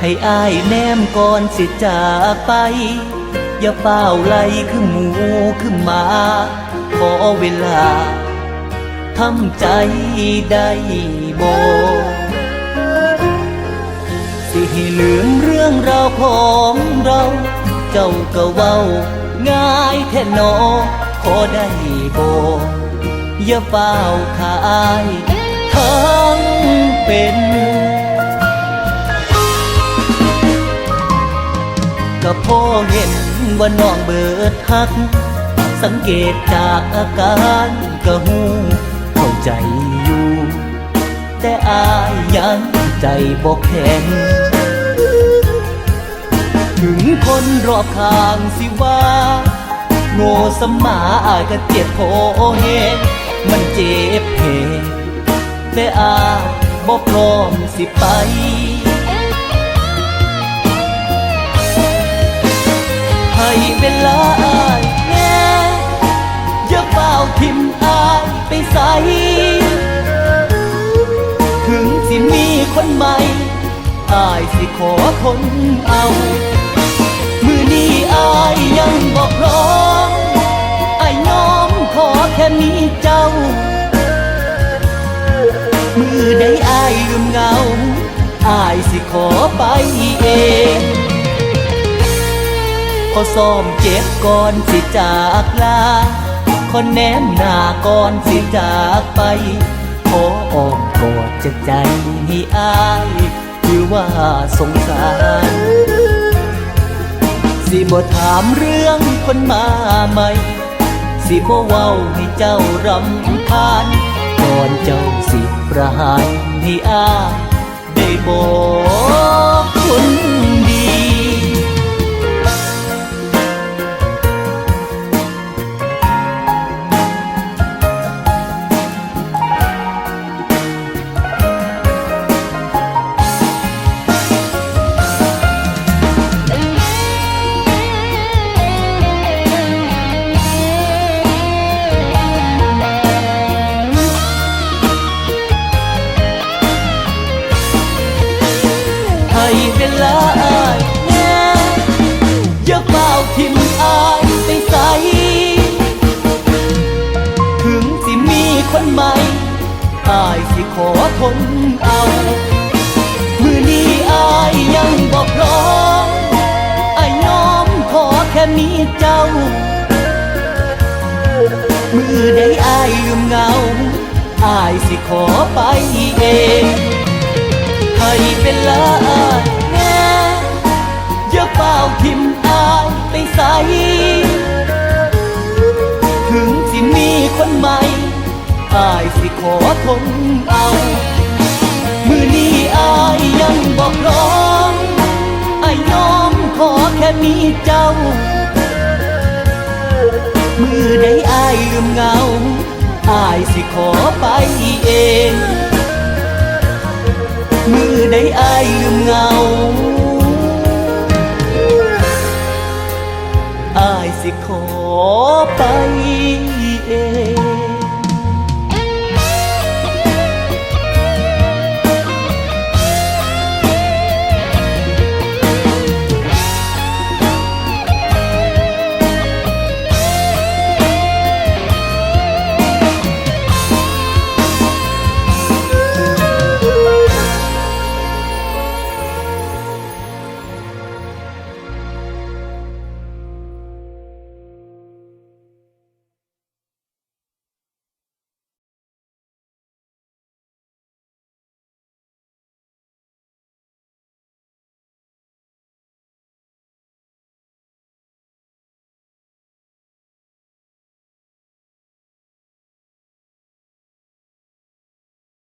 ให้อายแนมก่อนสิจากไป อย่าเฝ้าไล่คือหมูคือหมา ขอเวลาทำใจได้บ่สิให้ลืมเรื่องราวของเรา เจ้าก็เว้าง่ายแท้หนอ ขอได้บ่อย่าเฝ้าขายทั้งเป็น ก็พอเห็นว่าน้องเบิดฮัก สังเกตจากอาการก็หูเข้าใจอยู่ แต่อายยังใจบอกแข็งถึงคนรอบข้างสิว่า โง่สมาอายก็เจ็บพอเห็นมันเจ็บเพแต่อายบอกพร้อมสิไป ให้เวลาอายแน่อย่าเฝ้าทิมอายไปใส ถึงสิมีคนใหม่อายสิขอคนเอา มือนี้อายยังบอกร้อมอายน้อมขอแค่มีเจ้า มือใดอายลืมเงาอายสิขอไปเอง ขอซ้อมเจ็บก่อนสิจากลาขอแนมหน้าก่อนสิจากไป ขออ้อมกอดจากใจให้อายคือว่าสงสาร สิบ่ถามเรื่องคนมาใหม่ สิบ่เว้าให้เจ้ารำคาญก่อนเจ้าสิประหารให้อายได้บอก ขอทนเอา มือนี้อายยังบอกร้อมอายยอมขอแค่มีเจ้า มือใดอายลืมเหงาอายสิขอไปเองให้เป็นลาแน่อย่าเฝ้าทิมอายไปใสถึงสิมีคนใหม่ อายสิขอทนเอา มือนี้อายยังบอกร้องอายยอมขอแค่มีเจ้า มือใดอายลืมเงาอายสิขอไปเอง มือใดอายลืมเงา